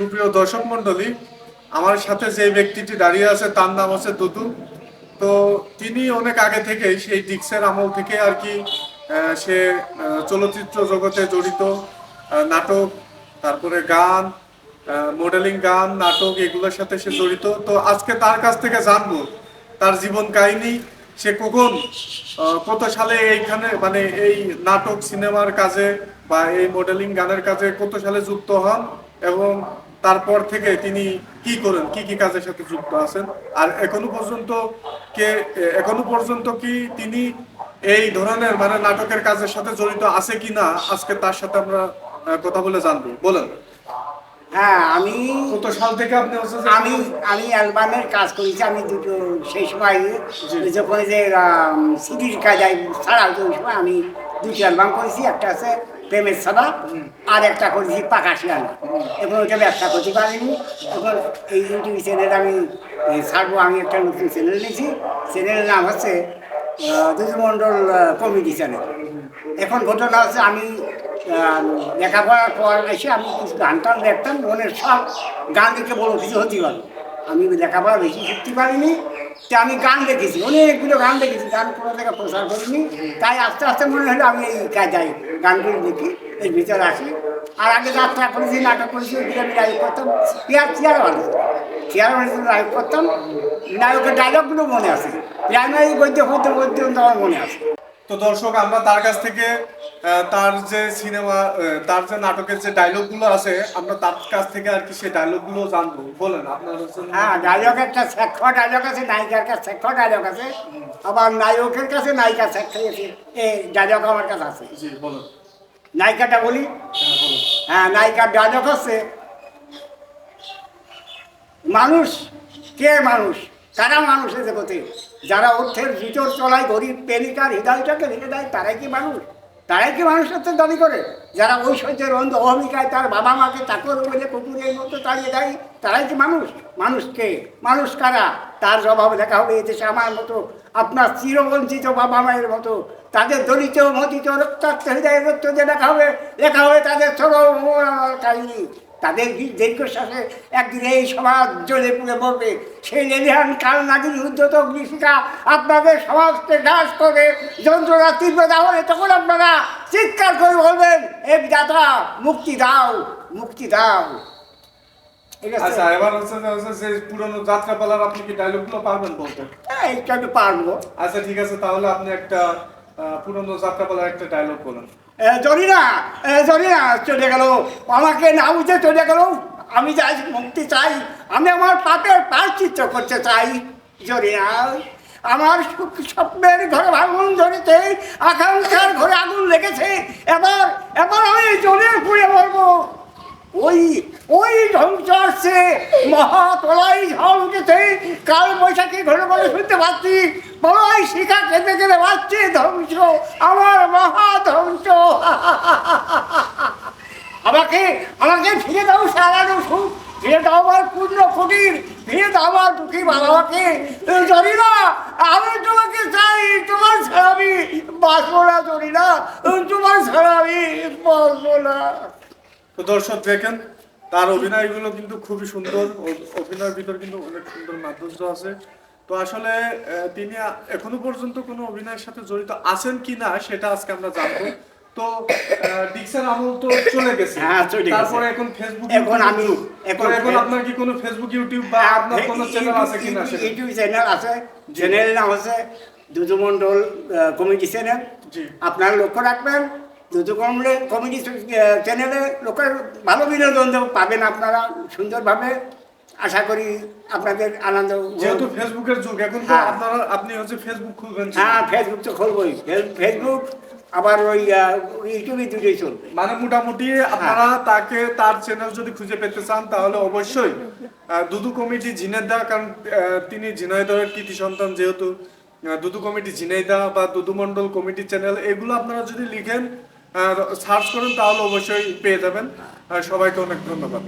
সুপ্রিয় দর্শক মণ্ডলী, আমার সাথে যে ব্যক্তিটি দাঁড়িয়ে আছে, তার নাম হচ্ছে দুদু। তো তিনি অনেক আগে থেকেই সেই ডিক্সের আমল থেকে আর কি সে চলচ্চিত্র জগতে জড়িত নাটক, তারপরে গান মডেলিং গান, নাটক, এগুলোর সাথে সে জড়িত। তো আজকে তার কাছ থেকে জানব, তার জীবন কাহিনী, সে কখন কত সালে এইখানে মানে এই নাটক, সিনেমার কাজে বা এই মডেলিং গানের কাজে কত সালে যুক্ত হন এবং তারপর থেকে তিনি কি করেন? কি কি কাজের সাথে যুক্ত আছেন? আর এখনও পর্যন্ত কে এখনও পর্যন্ত কি তিনি এই ধরনের মানে নাটকের কাজের সাথে জড়িত আছে কি না আজকে তার সাথে আমরা কথা বলে জানব। বলেন। হ্যাঁ আমি কত সাল থেকে আপনি আমি আমি অ্যালবামের কাজ করেছি। আমি দুটো সেই সময় যখন যে সিডির কাজ ছাড়া ওই সময় আমি দুটো অ্যালবাম করেছি। একটা আছে প্রেমের সভা আর একটা করেছি পাকা শিয়ানা এখন ওইটা ব্যবসা করতে পারিনি। এখন এই ইউটিউব চ্যানেল আমি ছাড়বো আমি একটা নতুন চ্যানেল নিয়েছি চ্যানেলের নাম হচ্ছে দুজমণ্ডল কমিটি চ্যানেল এখন ঘটনা হচ্ছে আমি লেখাপড়ার পর এসে আমি কিছু গান টান দেখতাম। মনের সব গান দেখে বড় কিছু হতে পারব। আমি লেখাপড়া বেশি শিখতে পারিনি। আমি গান দেখেছি, অনেকগুলো গান দেখেছি, গান কোনো জায়গায় প্রচার করিনি। তাই আস্তে আস্তে মনে হলো আমি এই কাজ যাই, গানগুলো দেখি, এর ভিতরে আসি। আর আগে যাত্রা করেছি, নাটক করেছি ওইগুলো আমি লাইভ করতাম। চেয়ার চেয়ার মানুষ চেয়ার মানুষ লাইভ করতাম। নায়কের ডায়লগগুলো মনে আছে। প্রাইমারি গদ্য পদ্য গদ্য আমার মনে আছে। তো দর্শক, আমরা তার কাছ থেকে তার যে সিনেমা তার যে নাটকের যে ডায়লগগুলো আছে আমরা তার কাছ থেকে আর কি সেই ডায়লগগুলো জানব। বলেন আপনার হচ্ছে হ্যাঁ ডায়লগ একটা শেক্ষ ডায়লগ আছে নায়িকার কাছে শেক্ষ ডায়লগ আছে। আবার নায়কের কাছে নায়িকা শেক্ষ আছে এই ডায়লগ আমার কাছে আছে। জি বলেন। নায়িকাটা বলি? হ্যাঁ হ্যাঁ নায়িকার ডায়লগ আছে মানুষ কে মানুষ কারা মানুষের জগতে? যারা অর্থের ভিতর চলায় গরিব প্রেমিকার হৃদয়টাকে ভেঙে দেয় তারাই কি মানুষ? তারাই কি মানুষত্বের দাবি করে? যারা ঐশ্বর্যের অন্ধ অহমিকায় তার বাবা মাকে চাকর বলে কুকুরের মতো তাড়িয়ে দেয়, তারাই কি মানুষ? মানুষকে মানুষ কারা? তার স্বভাব দেখা হবে এদেশে আমার মতো, আপনার চিরবঞ্চিত বাবা মায়ের মতো। তাদের দলিত, মতিত, রক্তাক্ত হৃদয় রক্ত যে দেখা হবে, লেখা হবে তাদের সরব কাহিনী। তাদের দীর্ঘশ্বাসে একদিন এই সমাজ জ্বলে পুড়ে পড়বে সেই লেলিহান কাল নাগিন উদ্যত অগ্নিশিখা আপনাদের সমাজকে গ্রাস করে যন্ত্রণা তীব্রতা হলে তখন আপনারা চিৎকার করে বলবেন এ বিধাতা মুক্তি দাও মুক্তি দাও। আচ্ছা এবার হচ্ছে পুরনো যাত্রাপালার আপনি কি পারবেন বলতে? হ্যাঁ, পারব। আচ্ছা ঠিক আছে তাহলে আপনি একটা পুরনো যাত্রাপালার একটা ডায়লগ বলেন। জরিনা জরিনা, চলে গেল। আমাকে না বুঝে চলে গেল। আমি যাই, মুক্তি চাই। আমি আমার পাপের প্রায়শ্চিত্ত করতে চাই। জরিনা, আমার স্বপ্নের ঘরে ভাঙন ধরেছে, আকাঙ্ক্ষার ঘরে আগুন লেগেছে। এবার এবার আমি জ্বলে পুড়ে মরবো। ওই ওই ধ্বংস আসছে। মহাতলাই উঠেছে। কাল বৈশাখী ঘরে ঘরে শুনতে পাচ্ছি। বড়ই শিখা কেঁদে কেঁদে পাচ্ছি ধ্বংস, আমার মহা ধ্বংস আমাকে আমাকে ফিরে দাও সারানো সুখ ফিরে দাও আমার পূর্ণ কুটির, ফিরে দাও আমার দুঃখী বাবাকে জানি না আমি তোমাকে চাই, তোমার ছাড়া আমি বাঁচবো না জানি না তোমার ছাড়া আমি বাঁচবো না। দর্শক, দেখেন, তার অভিনয়গুলো কিন্তু খুবই সুন্দর অভিনয়ের ভিতর কিন্তু অনেক সুন্দর মাধুর্য আছে। তো আসলে তিনি এখনও পর্যন্ত কোনো অভিনয়ের সাথে জড়িত আছেন কি না সেটা আজকে আমরা জানব। তো আহ, আমল তো চলে গেছে। হ্যাঁ, চলে গেছে। তারপরে এখন ফেসবুক এখন আমি- এখন এখন আপনার কি কোনো ফেসবুক ইউটিউব বা আপনার কোনো চ্যানেল আছে কিনা ইউটিউব চ্যানেল আছে। চ্যানেলের নাম হচ্ছে দুদুমণ্ডল কমিটি চ্যানেল জি। আপনারা লক্ষ্য রাখবেন দুদুমণ্ডল কমিটি চ্যানেলে লোকের ভালো বিনোদন পাবেন আপনারা সুন্দরভাবে। আশা করি আপনাদের আনন্দ যেহেতু ফেসবুকের যুগ এখন তো হ্যাঁ। আপনারা আপনি হচ্ছে ফেসবুক খুলবেন। হ্যাঁ ফেসবুক তো খুলবই। ফেসবুক আবার ওই ইউটিউবে দুটোই চলবে। মানে মোটামুটি আপনারা তাকে তার চ্যানেল যদি খুঁজে পেতে চান তাহলে অবশ্যই দুদু কমিটি ঝিনেদা কারণ তিনি ঝিনাইদহের কৃতি সন্তান যেহেতু দুদু কমিটি ঝিনাইদা বা দুদু মন্ডল কমিটি চ্যানেল এগুলো আপনারা যদি লিখেন সার্চ করেন তাহলে অবশ্যই পেয়ে যাবেন। সবাইকে অনেক ধন্যবাদ।